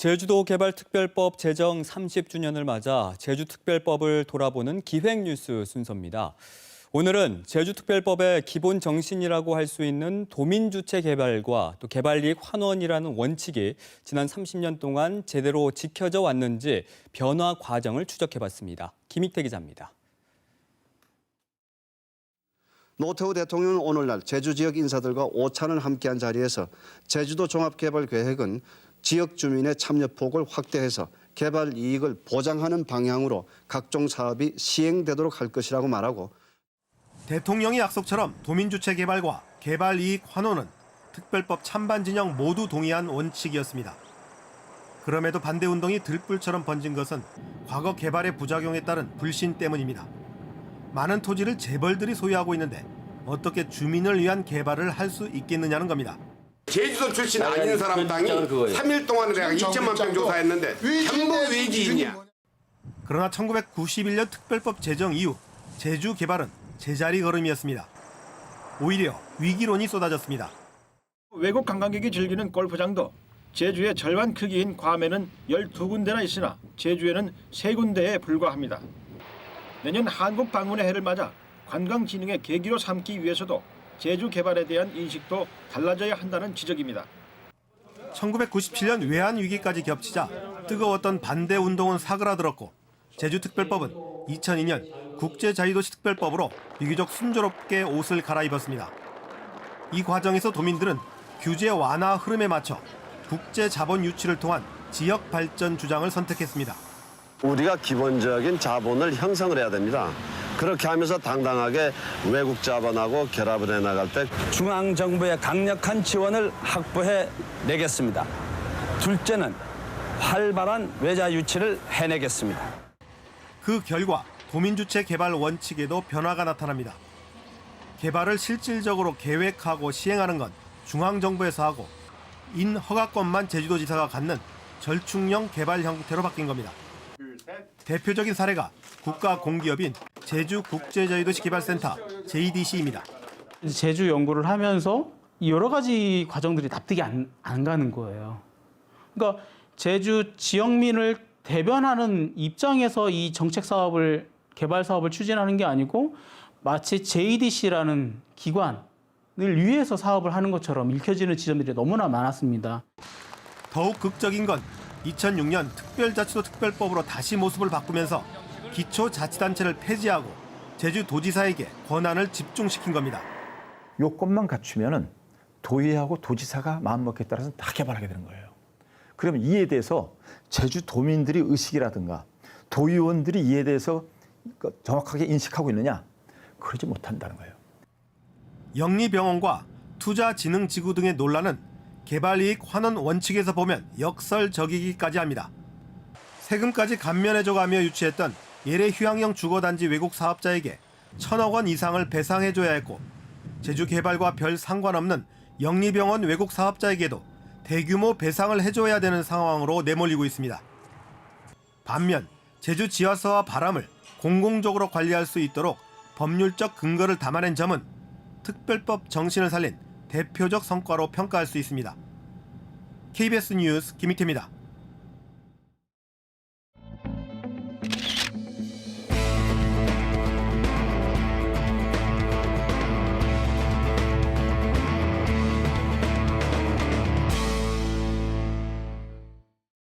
제주도 개발특별법 제정 30주년을 맞아 제주특별법을 돌아보는 기획뉴스 순서입니다. 오늘은 제주특별법의 기본 정신이라고 할 수 있는 도민주체 개발과 또 개발이익 환원이라는 원칙이 지난 30년 동안 제대로 지켜져 왔는지 변화 과정을 추적해봤습니다. 김익태 기자입니다. 노태우 대통령은 오늘날 제주 지역 인사들과 오찬을 함께한 자리에서 제주도 종합개발계획은 지역 주민의 참여 폭을 확대해서 개발 이익을 보장하는 방향으로 각종 사업이 시행되도록 할 것이라고 말하고 대통령의 약속처럼 도민주체 개발과 개발 이익 환원은 특별법 찬반 진영 모두 동의한 원칙이었습니다. 그럼에도 반대 운동이 들불처럼 번진 것은 과거 개발의 부작용에 따른 불신 때문입니다. 많은 토지를 재벌들이 소유하고 있는데 어떻게 주민을 위한 개발을 할 수 있겠느냐는 겁니다. 제주도 출신 아니, 아닌 사람 그 땅이 입장은 그거예요. 3일 동안에 내가 2천만 평 조사했는데 전부 외지인이야. 그러나 1991년 특별법 제정 이후 제주 개발은 제자리 걸음이었습니다. 오히려 위기론이 쏟아졌습니다. 외국 관광객이 즐기는 골프장도 제주의 절반 크기인 괌에는 12군데나 있으나 제주에는 3군데에 불과합니다. 내년 한국 방문의 해를 맞아 관광 진흥의 계기로 삼기 위해서도 제주 개발에 대한 인식도 달라져야 한다는 지적입니다. 1997년 외환 위기까지 겹치자 뜨거웠던 반대 운동은 사그라들었고 제주특별법은 2002년 국제자유도시 특별법으로 비교적 순조롭게 옷을 갈아입었습니다. 이 과정에서 도민들은 규제 완화 흐름에 맞춰 국제 자본 유치를 통한 지역 발전 주장을 선택했습니다. 우리가 기본적인 자본을 형성을 해야 됩니다. 그렇게 하면서 당당하게 외국 자본하고 결합을 해 나갈 때 중앙 정부의 강력한 지원을 확보해 내겠습니다. 둘째는 활발한 외자 유치를 해내겠습니다. 그 결과 도민주체 개발 원칙에도 변화가 나타납니다. 개발을 실질적으로 계획하고 시행하는 건 중앙정부에서 하고 인 허가권만 제주도지사가 갖는 절충형 개발 형태로 바뀐 겁니다. 대표적인 사례가 국가 공기업인 제주국제자유도시 개발센터 JDC입니다. 제주 연구를 하면서 여러 가지 과정들이 납득이 안, 안 가는 거예요. 그러니까 제주 지역민을 대변하는 입장에서 이 정책 사업을 개발 사업을 추진하는 게 아니고 마치 JDC라는 기관을 위해서 사업을 하는 것처럼 읽혀지는 지점들이 너무나 많았습니다. 더욱 극적인 건 2006년 특별자치도 특별법으로 다시 모습을 바꾸면서 기초자치단체를 폐지하고 제주도지사에게 권한을 집중시킨 겁니다. 요건만 갖추면은 도의하고 도지사가 마음먹기에 따라서 다 개발하게 되는 거예요. 그러면 이에 대해서 제주 도민들이 의식이라든가 도의원들이 이에 대해서 그 정확하게 인식하고 있느냐? 그러지 못한다는 거예요. 영리병원과 투자진흥지구 등의 논란은 개발이익 환원 원칙에서 보면 역설적이기까지 합니다. 세금까지 감면해줘가며 유치했던 예래 휴양형 주거단지 외국 사업자에게 천억 원 이상을 배상해줘야 했고 제주 개발과 별 상관없는 영리병원 외국 사업자에게도 대규모 배상을 해줘야 되는 상황으로 내몰리고 있습니다. 반면 제주 지하서와 바람을 공공적으로 관리할 수 있도록 법률적 근거를 담아낸 점은 특별법 정신을 살린 대표적 성과로 평가할 수 있습니다. KBS 뉴스 김희태입니다.